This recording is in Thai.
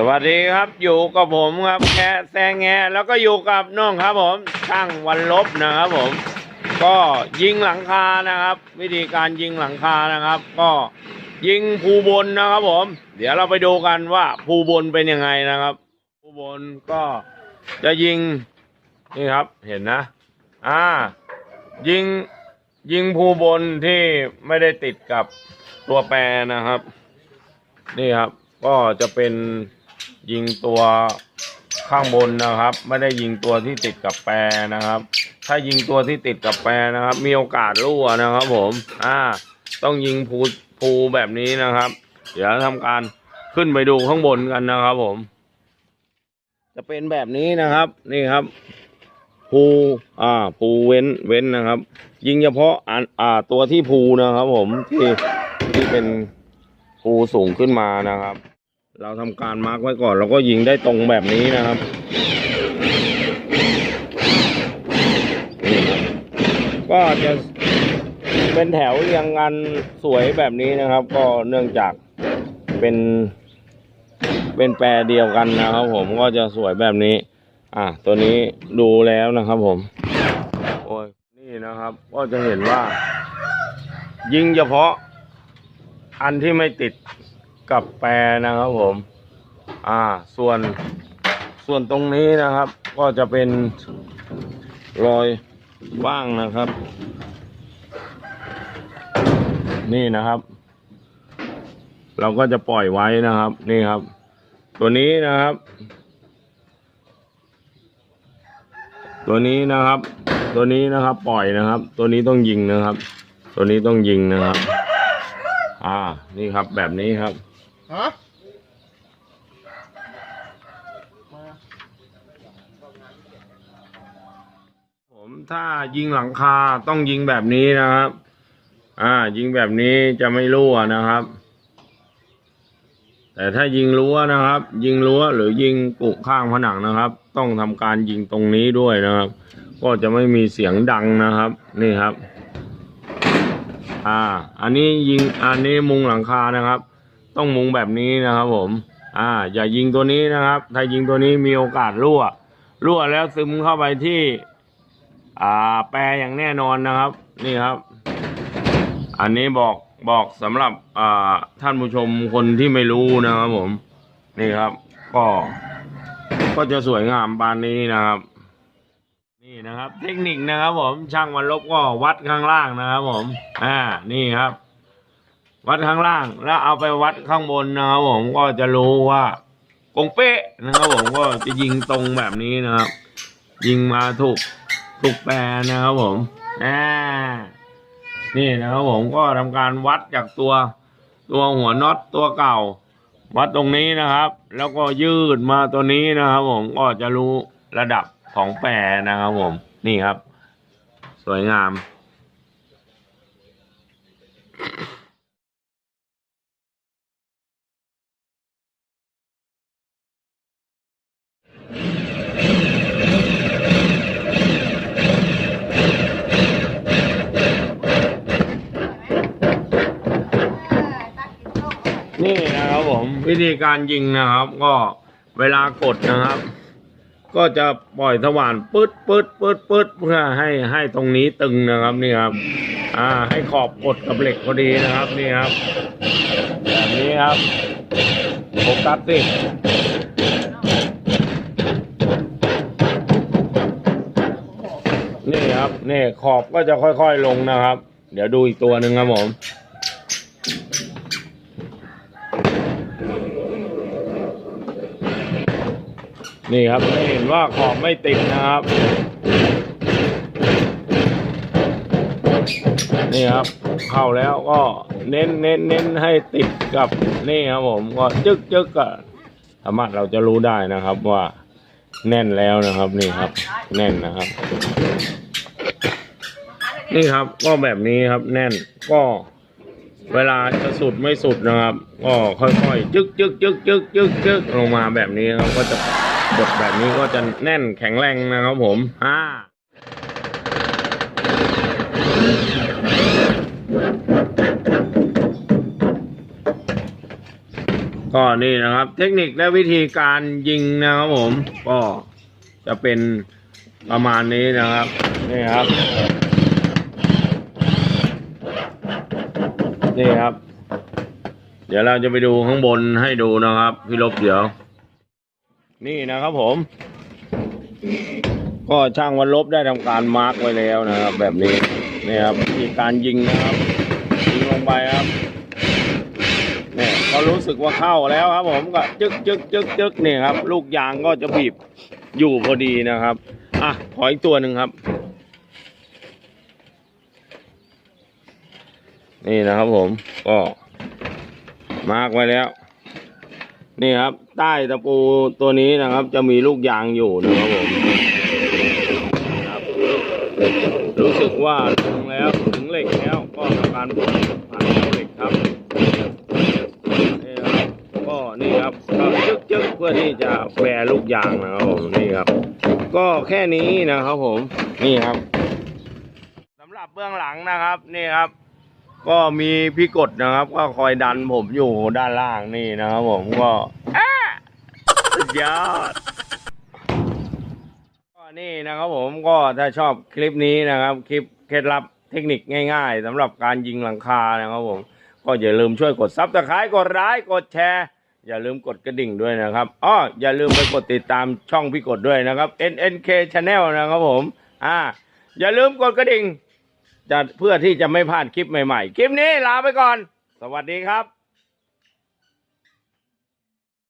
สวัสดีครับอยู่กับผมครับแกะแซงแงแล้วก็อยู่กับน้องครับผมช่างวันลบนะครับผม ก็ยิงหลังคานะครับ วิธีการยิงหลังคานะครับ ก็ยิงภูบนนะครับผม เดี๋ยวเราไปดูกันว่าภูบนเป็นยังไงนะครับ ภูบนก็จะยิงนี่ครับเห็นนะ อ่า ยิงยิงภูบนที่ไม่ได้ติดกับตัวแปรนะครับ นี่ครับก็จะเป็น ยิงตัวข้างบนนะครับ ไม่ได้ยิงตัวที่ติดกับแปรนะครับ ถ้ายิงตัวที่ติดกับแปรนะครับ มีโอกาสรั่วนะครับ ผมอ่าต้องยิงภูภูแบบนี้นะครับ เดี๋ยวทำการขึ้นไปดูข้างบนกันนะครับ ผม จะเป็นแบบนี้นะครับ นี่ครับภูอ่าภูเว้นเว้นนะครับ ยิงเฉพาะอันอ่าตัวที่ภูนะครับ ผมที่ที่เป็นภูสูงขึ้นมานะครับ เราทำการมาร์กไว้ก่อนแล้วก็ยิงได้ตรงแบบนี้นะครับนี่ครับก็จะเป็นแถวเรียงกันสวยแบบนี้นะครับ ก็เนื่องจากเป็น เป็นแปรเดียวกันนะครับ ผมก็จะสวยแบบนี้ อะตัวนี้ดูแล้วนะครับผม โอ้ยนี่นะครับ ก็จะเห็นว่า ยิงเฉพาะอันที่ไม่ติด กับแปรนะครับผม อ่า ส่วนส่วนตรงนี้นะครับ ก็จะเป็นรอยว่างนะครับ นี่นะครับ เราก็จะปล่อยไว้นะครับ นี่ครับ ตัวนี้นะครับ ตัวนี้นะครับ ตัวนี้นะครับ ปล่อยนะครับ ตัวนี้ต้องยิงนะครับ ตัวนี้ต้องยิงนะครับ อ่า นี่ครับแบบนี้ครับ ฮะผมถ้ายิงหลังคาต้องยิงแบบนี้นะครับ อ่า ยิงแบบนี้จะไม่รั่วนะครับ แต่ถ้ายิงรั้วนะครับ ยิงรั้วหรือยิงกุข้างผนังนะครับ ต้องทำการยิงตรงนี้ด้วยนะครับ ก็จะไม่มีเสียงดังนะครับ นี่ครับ อ่า อันนี้ยิงอันนี้มุงหลังคานะครับ ต้องมุงแบบนี้นะครับผม อ่า อย่ายิงตัวนี้นะครับ ถ้ายิงตัวนี้มีโอกาสรั่ว รั่วแล้วซึมเข้าไปที่ อ่า แปรอย่างแน่นอนนะครับ นี่ครับ อันนี้บอกบอกสำหรับ อ่า ท่านผู้ชมคนที่ไม่รู้นะครับผม นี่ครับ ก็ ก็จะสวยงามปานนี้นะครับ นี่นะครับ เทคนิคนะครับผม ช่างวันลบก็วัดข้างล่างนะครับผม อ่า นี่ครับ วัดข้างล่าง แล้วเอาไปวัดข้างบนนะครับผมก็จะรู้ว่ากงเป๊ะนะครับผมก็จะยิงตรงแบบนี้นะครับ ยิงมาถูกถูกแปรนะครับผมอ่านี่นะครับผมก็ทำการวัดจากตัวตัวหัวน็อตตัวเก่า วัดตรงนี้นะครับ แล้วก็ยืดมาตัวนี้นะครับ ผมก็จะรู้ระดับของแปรนะครับผมนี่ครับ สวยงาม นี่นะครับผม วิธีการยิงนะครับ ก็เวลากดนะครับ ก็จะปล่อยสว่านปึ๊ดปึ๊ดปึ๊ดปึ๊ดเพื่อให้ให้ตรงนี้ตึงนะครับนี่ครับ อ่า ให้ขอบกดกับเหล็กพอดีนะครับนี่ครับแบบนี้ครับโฟกัสสินี่ครับนี่ขอบก็จะค่อยๆลงนะครับ เดี๋ยวดูอีกตัวหนึ่งครับผม นี่ครับเห็นว่าขอบไม่ติดนะครับ นี่ครับ เข้าแล้วก็เน้นเน้นเน้นให้ติดกับนี่ครับผมก็จึกจึกก็สามารถเราจะรู้ได้นะครับว่าแน่นแล้วนะครับนี่ครับ แน่นนะครับ นี่ครับก็แบบนี้ครับแน่นก็เวลาจะสุดไม่สุดนะครับ ก็ค่อยๆจึกจึกจึกจึกจึกจึกลงมาแบบนี้ครับก็จะ บทแบบนี้ก็จะแน่นแข็งแรงนะครับผมอ่าก็นี่นะครับ เทคนิคและวิธีการยิงนะครับผม ก็จะเป็นประมาณนี้นะครับ นี่ครับ นี่ครับ เดี๋ยวเราจะไปดูข้างบนให้ดูนะครับ พี่ลบเดี๋ยว นี่นะครับผม ก็ช่างวันลบได้ทำการมาร์กไว้แล้วนะครับ แบบนี้นี่ครับมีการยิงนะครับยิงลงไปครับเนี่ยก็รู้สึกว่าเข้าแล้วครับ ผมก็จึกจึกจึกจึกนี่ครับ ลูกยางก็จะบีบอยู่พอดีนะครับอะขออีกตัวหนึ่งครับ นี่นะครับผมก็มาร์กไว้แล้ว นี่ครับ ใต้ตะปูตัวนี้นะครับ จะมีลูกยางอยู่นะครับผมรู้สึกว่าถึงแล้วถึงเหล็กแล้ว ก็ทำการผ่านเหล็กครับนี่ครับก็นี่ครับก็จึ๊กจึ๊กเพื่อที่จะแบรลูกยางนะครับผมนี่ครับ ก็แค่นี้นะครับผมนี่ครับสำหรับเบื้องหลังนะครับ นี่ครับ ก็มีพี่กดนะครับ ก็คอยดันผมอยู่ด้านล่างนี่นะครับผมก็อ่าสุดยอดก็นี่นะครับผมก็ถ้าชอบคลิปนี้นะครับ คลิปเคล็ดลับเทคนิคง่ายๆสำหรับการยิงหลังคานะครับผม ก็อย่าลืมช่วยกดซับสไครต์กดไลค์กดแชร์ อย่าลืมกดกระดิ่งด้วยนะครับอ้ออย่าลืมไปกดติดตามช่องพี่กดด้วยนะครับ NNK Channel นะครับผม อ่า อย่าลืมกดกระดิ่ง จะเพื่อที่จะไม่พลาดคลิปใหม่ๆ คลิปนี้ลาไปก่อน สวัสดีครับ